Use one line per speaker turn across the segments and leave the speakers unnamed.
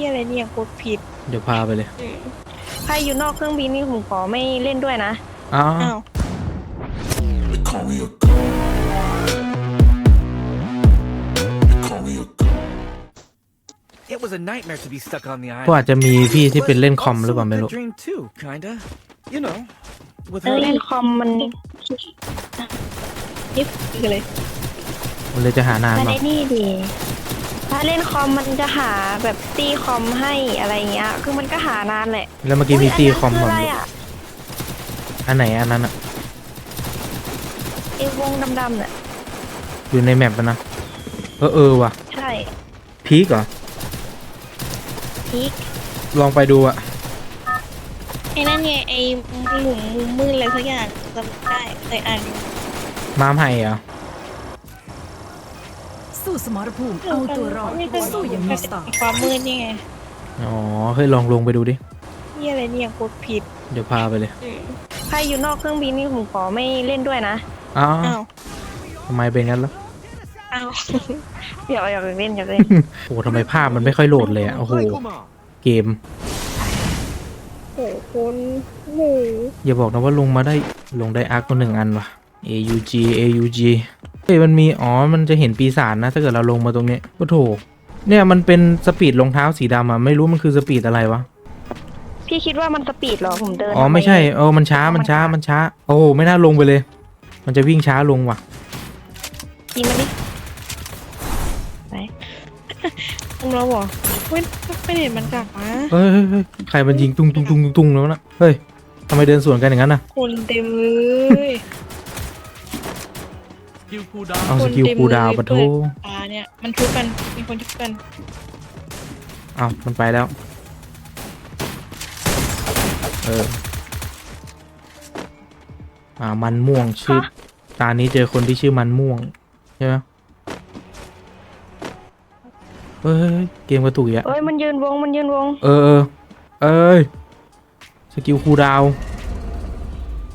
นี่อะไรเนี่ยกดผิด
เดี๋ยวพาไปเลย
ใครอยู่นอกเครื่องบินนี่ผมขอไม่เล่นด้วยนะ
อ้าว
อ้าว
They call me a god. They call me a god.
It was a nightmare to be stuck on the
ก็
island.
อาจจะมีพี่ที่เป็นเล่นคอมหรือเปล่า
Also
ไม่
a
รู้
good dream too, kinda. You know, with
เออ
her.
เล่นคอมมัน
ยิบกันเลย
มันเลยจะหานาน
มัน
เนาะ
ได้นี่ดี ถ้าเล่นคอมมันจะหาแบบตีคอมให้อะไรเงี้ย คือมันก็หานานแหละ
แล้วเมื่อกี้มีตีคอม
ย
ผ
น
ม
นั้นคืออะไรอะ
อันไหนอันนั้นอะ
ไอ้วงดำๆน่ะ
อยู่ในแมปอะนะ เออเออว่ะ
ใช่
พีกเหรอ
พีค
ลองไปดูอะ
ไอ้นั่นไงไอ้หลุมมุมมืดอะไรสักอย่างจำไม่ได้เคยอ่านอยู่
มามไห่เหรอ
สู้สมรภูมิเอาตัวรอด
นี่ก็
สู้อย่างมีสไตล์
ความมืดนี่ไง
อ๋อเฮ้ยลองลงไปดูดิ
นี่อะไรเนี่ยกดผิด
เดี๋ยวพาไปเลย
ใครอยู่นอกเครื่องบินนี่ผมขอไม่เล่นด้วยนะ
อ้าว
อ้าว
ทำไมเป็นงั้นล่ะ
อ้าว
อยากอยากเล่นอยากเล่น
โอ้โหทำไมภาพมันไม่ค่อยโหลดเลยอะโอ้โหเกม
โอ้โหคนโอ้โห
อย่าบอกนะว่าลงมาได้ลงได้อาร์คมาหนึ่งอันว่ะ AUG AUG เฮ้ยมันมี อ๋อ มันจะเห็นปีศาจนะ ถ้าเกิดเราลงมาตรงนี้โอ้โถเนี่ยมันเป็นสปีดรองเท้าสีดำอะ ไม่รู้มันคือสปีดอะไรวะ
พี่คิดว่ามันสปีดเหรอผมเดิน
อ๋อ ไม่ใช่ เออ มันช้า มันช้า มันช้า โอ้โหไม่น่าลงไปเลย มันจะวิ่งช้าลงว่ะ
กินมันดิไป
ตรงเราเหรอเว้ยไม่เห็นมันกลับมา
เฮ้ยเฮ้ยเฮ้ยใครมันยิงตุ้งตุ้งตุ้งตุ้งตุ้งแล้วนะ เฮ้ยทำไมเดินสวนกันอย่างนั้นน่ะ
คนเต็มเลย
เอาสกิลคูลดาวน์ปะโท
ตาเนี่ยมันทุบกันมีคนทุบกัน
เอามันไปแล้ว เออ อ่า มันม่วงชื่อ ตานี้เจอคนที่ชื่อมันม่วง ใช่ไหมเฮ้ย เกมกระตุกอีกอะ
เอ้ยมันยืนวงมันยืนวง
เออเออ เอ้ย สกิลคูลดาวน์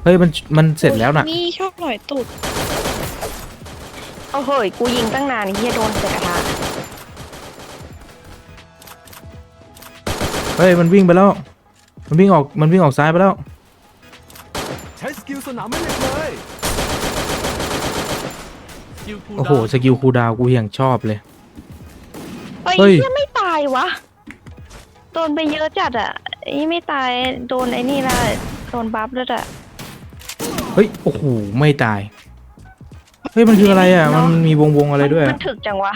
เฮ้ย มัน มันเสร็จแล้วน่ะ
นี่ชอบหน่อยตูด
โอ้โหยกูยิงตั้งนานเฮียโดนเสกกระทะ
เฮ้ยมันวิ่งไปแล้ว มันวิ่งออก มันวิ่งออกซ้ายไปแล้ว
ใช้สกิลสนามไม่เล็กเลย
โอ้โห สกิลคูลดาวน์กูอย่างชอบเลย
เฮ้ย
เฮ้ย
เฮียไม่ตายวะ โดนไปเยอะจัดอะไอ้ไม่ตายโดนไอ้นี่ละโดนบัฟแล้วอะ
เฮ้ย โอ้โห ไม่ตาย เฮ้ยมันคืออะไรอะ มันมีวงวงๆอะไรด้วย
มันถึกจังวะ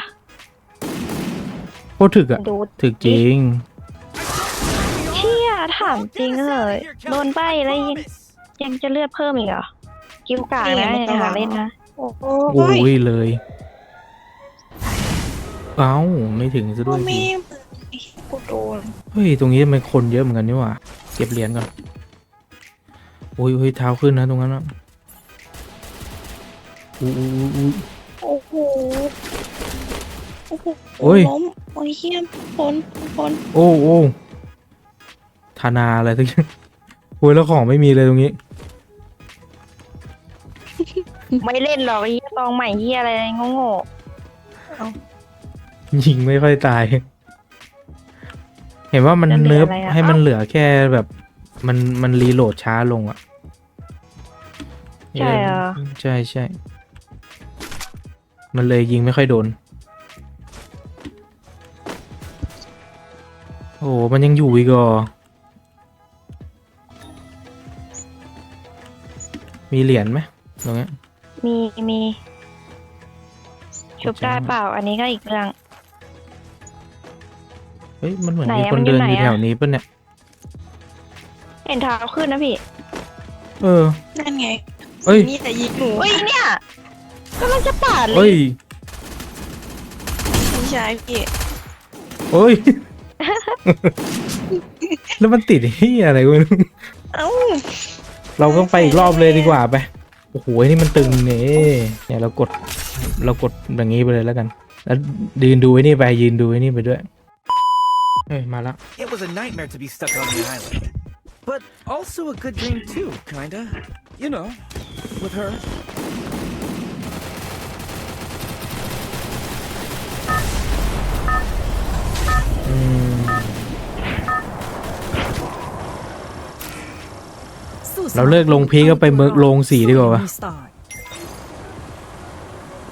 โคตรถึกอะ
ดู
ถึกจริง
เชี่ยถามจริงเหอะโดนใบแล้วยังยังจะเลือดเพิ่มอีกเหรอ กิ้วกลางนะอย่าหาเล่นนะ
โอ้โห
โอ้ยเลย เอ้าไม่ถึงซะด้
พ่
ว
อยแม่
สิ
กูโดน
เฮ้ยตรงนี้มันคนเยอะเหมือนกันนี่หว่า เก็บเหรียญก่อนโอ้ยเฮ้ยเท้าขึ้นนะตรงนั้นอะ อู้อู้อู้
โอ้โห โอ้โห
โอ้ย
ล้มโอ้ยเฮี้ยคนคน
โอ้โอ้ธนาอะไรสักอย่างโอ้ยแล้วของไม่มีเลยตรงนี้
ไม่เล่นหรอกไอ้เหี้ยตองใหม่เฮียอะไรโง่
ยิงไม่ค่อยตาย เห็นว่ามันเนิร์ฟให้มันเหลือแค่แบบ มันมันรีโหลดช้าลงอะ
ๆใช่เหรอ
ใช่ใช่ มันเลยยิงไม่ค่อยโดน โอ้มันยังอยู่อีกเหรอมีเหรียญไหมตรงเนี้ย
มีมีชุบได้เปล่า อันนี้ก็อีกเรื่อง
เฮ้ย มันเหมือน
ไหน
มี
อะ
คน
มันอยู่
เดิน
ไหน
อยู่
อะ
แถวนี้ปะเนี่ย
เห็นเท้าขึ้นนะพี่
เออ
นั่นไง
เอ้ย
นี่แต่ยิงหนู
เฮ้ยเนี่ย ก็มันจะปาดเล
เฮ้
ย
ย
พี่ชายพี่
เฮ้ย แล้วมันติดที่อะไรกูไม่รู้
เอ้า
เราต้องไปอีกรอบเลยดีกว่าไป โอ้โหนี่มันตึงเนี่ยเนี่ยเรากด เรากดอย่างนี้ไปเลยแล้วกัน แล้วยืนดูไอ้นี่ไปยืนดูไอ้นี่ไปด้วย เฮ้ยมาแล้ว
It was a nightmare to be stuck on the island. But also a good dream too, kinda. You know, with her.
เราเลิกลงพีก็ไปเมืองลงสีดีกว่าวะ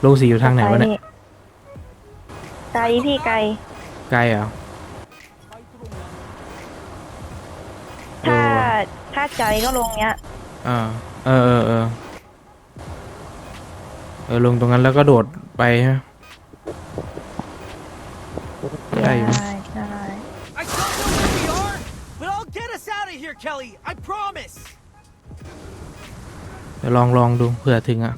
ลงสีอยู่ทางไหนวะเนี่ย
ไกลพี่ไกล
ไกลเหรอ
ถ้าถ้าใจก็ลงเนี้ย
อ่าเออเออเออเออลงตรงนั้นแล้วก็โดดไปฮะ
ให
ญ่ Kelly. I promise.
เดี๋ยวลองลองดูเผื่อถึงอะ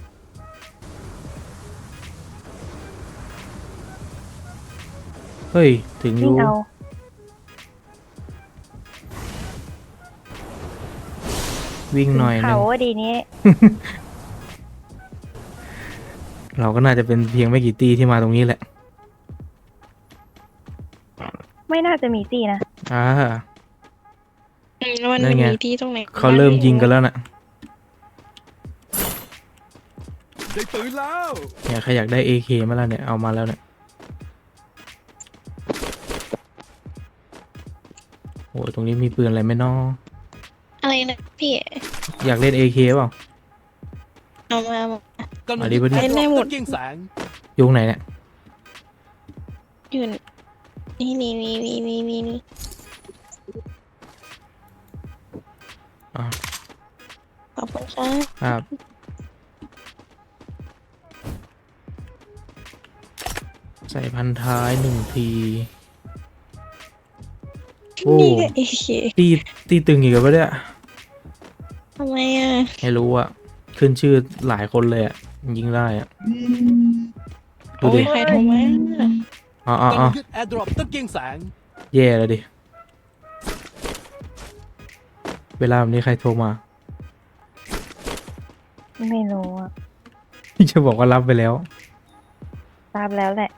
เฮ้ย ถึงอ
วิ่ง
ยู่
เอา
วิ่งหน่อยหนึ
เขา
ง
ว่าดีนี้
เราก็น่าจะเป็นเพียงไม่กี่ตีที่มาตรงนี้แหละ
ไม่น่าจะมีตีนะ
อ่า
อืมแล้ วมัน
นั่นไง
มีที่ตรงไหน
เขาเริ่มยิงกันแล้วน่ะ
ได้ปืนแล้ว
เนี่ยใครอยากได้ AK มาแล้วเนี่ยเอามาแล้วเนี่ยโอ้ยตรงนี้มีปืนอะไรไหมน้อ
อะไรนะพี่
อยากเล่น AK เปล่า
เอามามา
มาดิมาดิ
เล่นได้หมด
ยิงแสง
ยุงไหนเนี่ย
อยู่นี่นี่นี่นี่นี่นี่นี่
อ่า
ขอบคุณค่ะ
ครับใส่พันท้ายหนึ่งทีโอ้
นี่ก็เอเค
ตีตีตึงอีกแล้วปะเนี่ย
ทำไมอะ
ไม่รู้อะขึ้นชื่อหลายคนเลยอะยิงได้อะดู
โอ้
ดิ
ยใครโทรมา
อ๋ออ๋ออ๋อ
ยึดแอร์ดรอปต้องยิงแสง
แย่แล้วดิ เวลาแบบนี้ใครโทรมา
ไม่รู้อะ
จะบอกว่ารับไปแล้ว
ทราบแล้วแหละ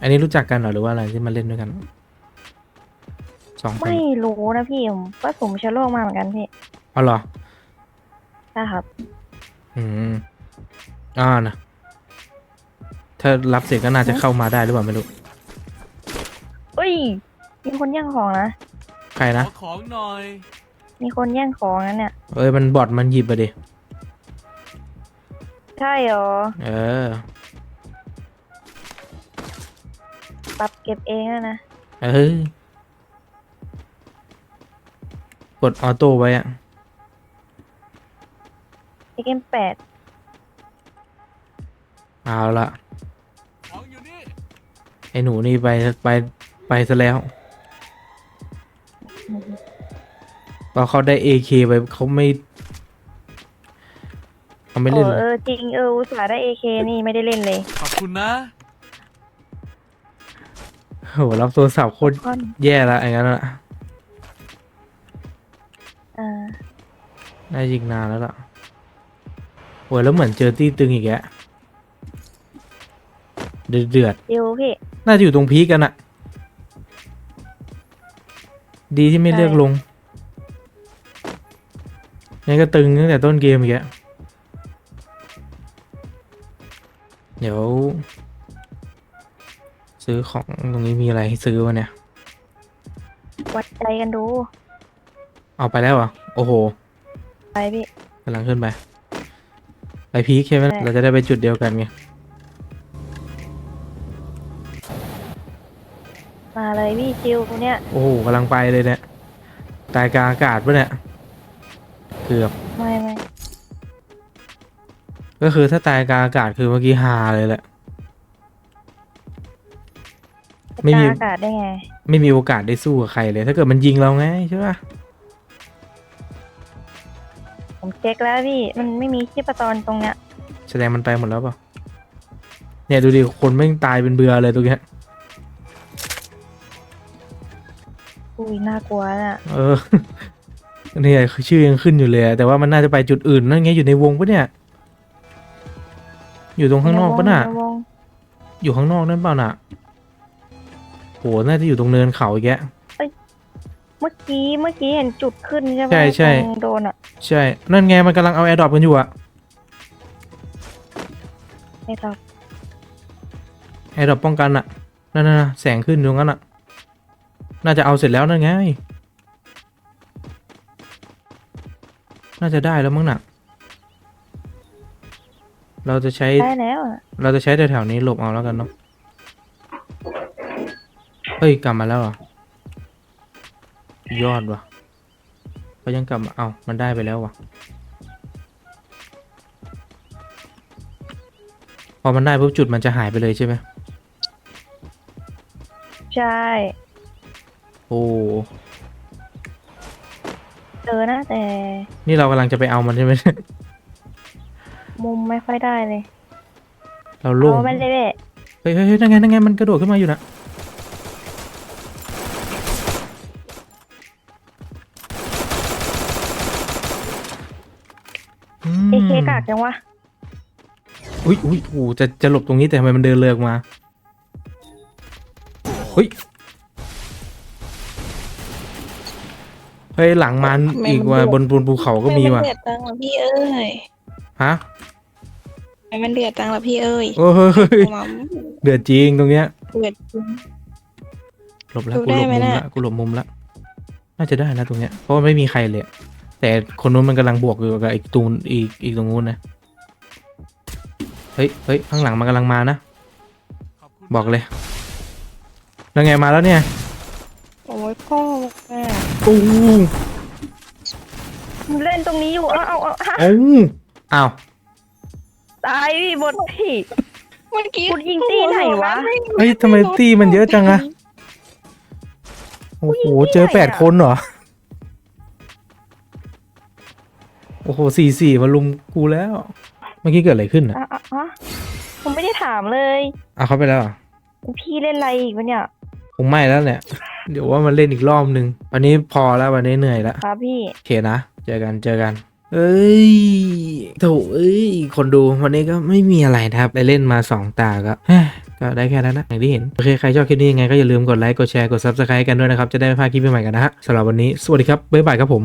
อันนี้รู้จักกันเหรอหรือว่าอะไรที่มาเล่นด้วยกันสองคน
ไม่รู้นะพี่ผมก็สมเชื้อโรคมาเหมือนกันพี่
เอาเหรอ
ใช่ครับ
อืมอ่านะถ้ารับเสร็จก็น่าจะเข้ามาได้หรือเปล่าไม่รู้
เอ้ย มีคนแย่งของนะ
ใครนะ
ของหน่อย
มีคนแย่งของนั้นเนี่ย
เอ้ยมันบอดมันหยิบไปดิ
ใช่เหรอ
เออ
ปรับเก็บเองอะนะ
เอ้ยกดออโต้ไว้อะ
เกมแปด
เอาละ
ของอยู่นี่
ไอ้หนูนี่ไปไปไปซะแล้ว พอเขาได้ AK ไปเขาไม่เขาไม่
เอ
เล่น
อ
เลย
เออจริงเอออุตส่าห์ได้เอเคนี่ไม่ได้เล่นเลย
ขอบคุณนะ
โหรับโทรศัพท์โคตร
ก้อน
แย่ละอย่างนั้นละ
เออ
น่ายิงนานแล้วล่ะโหแล้วเหมือนเจอตี้ตึงอีกแกเดือดเดือด
เดี๋ยวพี่
ๆน่าจะอยู่ตรงพีคกันอะดีที่ไม่เลือกลง ยังก็ตึงตั้งแต่ต้นเกมอีกแกเดี๋ยว ซื้อของตรงนี้มีอะไรให้ซื้อวะเนี่ย
วัดใจกันดู
เอาไปแล้วเหรอะโอ้โห
ไปพี่
กำลังขึ้นไป ไปพีคใช่ไหม
ใช่
เราจะได้ไปจุดเดียวกันไง
มาเลยพี่ชิวเนี่ย
โอ้โหกำลังไปเลยเนี่ย ตายกลางอากาศปะเนี่ยเกือบ
ไม่ไม่
ก็คือถ้าตายกลางอากาศคือเมื่อกี้ฮาเลยแหละ ไม่มี
กล้าอากาศได้ไง
ไม่มีโอกาสได้สู้กับใครเลย ถ้าเกิดมันยิงเราไงใช่ปะ
ผมเช็คแล้วพี่ มันไม่มีชีพจรตรงเนี้ย
แสดงมันไปหมดแล้วเปล่าเนี่ยดูดิคนไม่งตายเป็นเบือเลยตรงเนี้ย
อุ้ยน่ากลัวน่ะ
เออ เนี่ยชื่อยังขึ้นอยู่เลยอะแต่ว่ามันน่าจะไปจุดอื่นนั่นไงอยู่ในวงปะเนี่ย อยู่ตรงข้างนอกปะน่ะ
ใวง
อยู่ข้างนอกนั่นเปล่าน่ะโหน่าจะอยู่ตรงเนินเขาอีกแกะ
เมื่อกี้เมื่อกี้เห็นจุดขึ้นใช่ไหม
ใช่ใช่
ตรงโดนอะ
ใช่ นั่นไงมันกำลังเอาแอร์ดรอปกันอยู่อะ
ไม่ตอบ
แอร์ดรอปป้องกันอะนั่นน่ะแสงขึ้นตรงนั้นอะน่าจะเอาเสร็จแล้วนั่นไง น่าจะได้แล้วมั้งน่ะ เราจะใช้
ได้แล้วอะ
เราจะใช้แถวๆนี้หลบเอาแล้วกันเนาะ เฮ้ย กลับมาแล้วเหรอ ยอดว่ะเขายังกลับมาเอามันได้ไปแล้วว่ะ พอมันได้ปุ๊บจุดมันจะหายไปเลยใช่ไหม
ใช่
โอ้
เจอนะแต่
นี่เรากำลังจะไปเอามันใช่ไหม
มุมไม่ค่อยได้เลย
เราโล่ง
เอาไปเลยเว้ย
เฮ้ยเฮ้ยเฮ้ยนั่นไงนั่นไงมันกระโดดขึ้นมาอยู่นะอืม
เอเคกากจังวะ
อุ้ยอุ้ยโอ้จะจะหลบตรงนี้แต่ทำไมมันเดินเลือกมา เฮ้ย ฮ้ยหลังมัน
ทำไม
อีก
มัน
ว่า
เดือด
บนบนภูเขาก็มีว่ะ
ทำไนเดือดจังล่ะพี่เอ้ย
ฮะ
ทำไมมันเดือดจังล่ะพี่เอ้ย
โอ้เฮ้ย
หมัม
เดือดจริงตรงเนี้ย
เดือดจริง
หลบแล้ว
ดู
กูหล
ได้
บ
ไหม
มุม
น่ะ
ละกูหลบมุมละน่าจะได้นะตรงเนี้ยเพราะว่าไม่มีใครเลยแต่คนนู้นมันกำลังบวกอยู่กับอีกตูนอีกอีกตรงนู้นนะเฮ้ยเฮ้ยข้างหลังมันกำลังมานะบอกเลยแล้วไงมาแล้วเนี่ย
โอ้ยพ่อแม่
ตู้
เล่นตรงนี้อยู่เอาเอาเอาฮะ
เอ้าอ้าว
ตายพี่บนพี่
เมื่อกี้
คุณยิงตีไหนวะ
เฮ้ยทำไมตีมันเยอะจังอะโอ้โห เจอแปดคนเหรอ โอ้โหสี่สี่มาลุมกูแล้ว เมื่อกี้เกิดอะไรขึ้นอะ
อะอะอะผมไม่ได้ถามเลย
เอาเขาไปแล้วเหรอ
พี่เล่นอะไรอีกวะเนี่ย
คงไม่แล้วเนี่ย เดี๋ยวว่ามันเล่นอีกรอบนึงวันนี้พอแล้ววันนี้เหนื่อยแล้ว
ครับพี่
โอเคนะ เจอกันเจอกันเอ้ยโถเอ้ย คนดูวันนี้ก็ไม่มีอะไรนะครับได้เล่นมาสองตาก็เฮ้ยก็ได้แค่นั้นนะอย่างที่เห็น โอเค ใครชอบคลิปนี้ยังไงก็อย่าลืมกดไลค์ กดแชร์ กด subscribe กันด้วยนะครับ จะได้ไม่พลาดคลิปใหม่ๆกันนะฮะสำหรับวันนี้ สวัสดีครับ บ๊ายบายครับผม